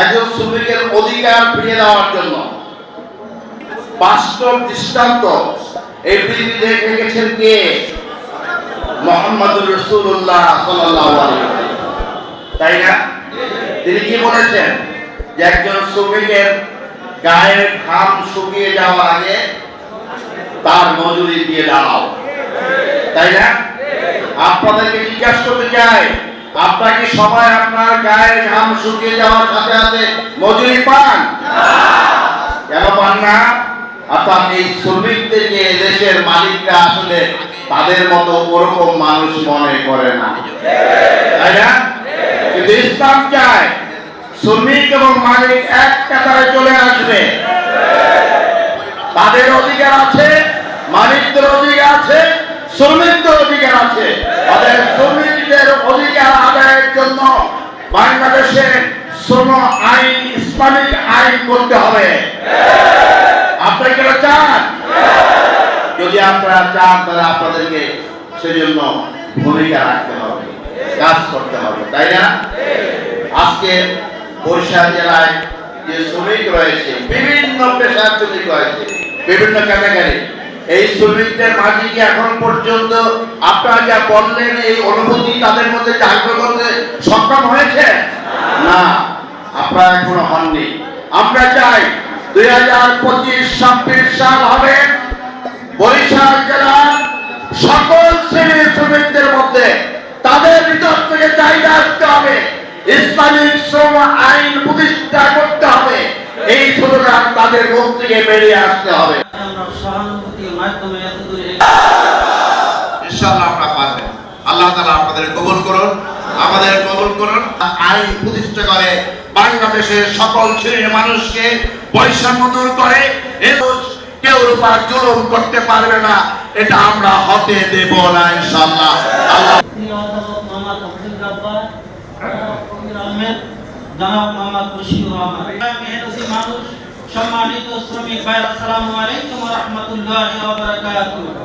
একজন শ্রমিকের অধিকার ফিরিয়ে দেওয়ার জন্য। বাস্তব দৃষ্টান্ত, এই পৃথিবীতে রেখে গেছেন কে? মোহাম্মদুর রসুল্লাহ তাই না? তিনি কি বলেছেন যে একজন শ্রমিকের গায়ের ঘাম শুকিয়ে যাওয়ার আগে তার মজুরি দিয়ে দাও তাই না? আপনাদেরকে জিজ্ঞাসা করতে চাই আপনারা কি সবাই আপনার গায়ের ঘাম শুকিয়ে যাওয়ার সাথে সাথে মজুরি পান? কেন পান না? তাদের শ্রমিক এবং মালিক এক চলে আসবে। তাদের অধিকার আছে, মালিকদের অধিকার আছে, শ্রমিকদের অধিকার আছে। তাদের শ্রমিকদের অধিকার আদায়ের জন্য বাংলাদেশে শ্রম আইন, ইসলামিক আইন করতে হবে। আপনারা কি এটা চান? যদি আপনারা চান, তাহলে আপনাদেরকে সেজন্য ভূমিকা রাখতে হবে, কাজ করতে হবে, তাই না? আজকে বরিশাল জেলায় যে শ্রমিক রয়েছে, বিভিন্ন পেশার শ্রমিক রয়েছে, বিভিন্ন ক্যাটাগরি এই শ্রমিকদের মাঝে কি এখন পর্যন্ত আপনারা যা বললেন, এই অনুভূতি তাদের মধ্যে জাগ্রত করতে সক্ষম হয়েছে? না, আপনারা এখনও হননি। আমরা চাই দুই হাজার পঁচিশ, ছাব্বিশ সাল হবে। বরিশাল জেলার সকল শ্রেণির শ্রমিকদের মধ্যে তাদের ভিতর থেকে চাহিদা আসতে হবে, ইসলামিক শ্রম আইন প্রতিষ্ঠা করতে হবে। তাদের মুখ থেকে বেরিয়ে আসতে হবে। ইনশাআল্লাহ আমরা পারবেন আল্লাহ তাআলা আপনাদের কবুল করুন আমাদের কবুল করুন। আইন প্রতিষ্ঠা করে বাংলাদেশের সকল শ্রেণির মানুষকে বৈষম্য দূর করে। কেউ উপর জুলুম করতে পারবে না এটা আমরা হতে দেব না ইনশাআল্লাহ। আল্লাহ জনাব মোহাম্মদ মানুষ সম্মানিত শ্রমিক ভাই আসসালামু আলাইকুম ওয়া রাহমাতুল্লাহি ওয়া বারাকাতুহু।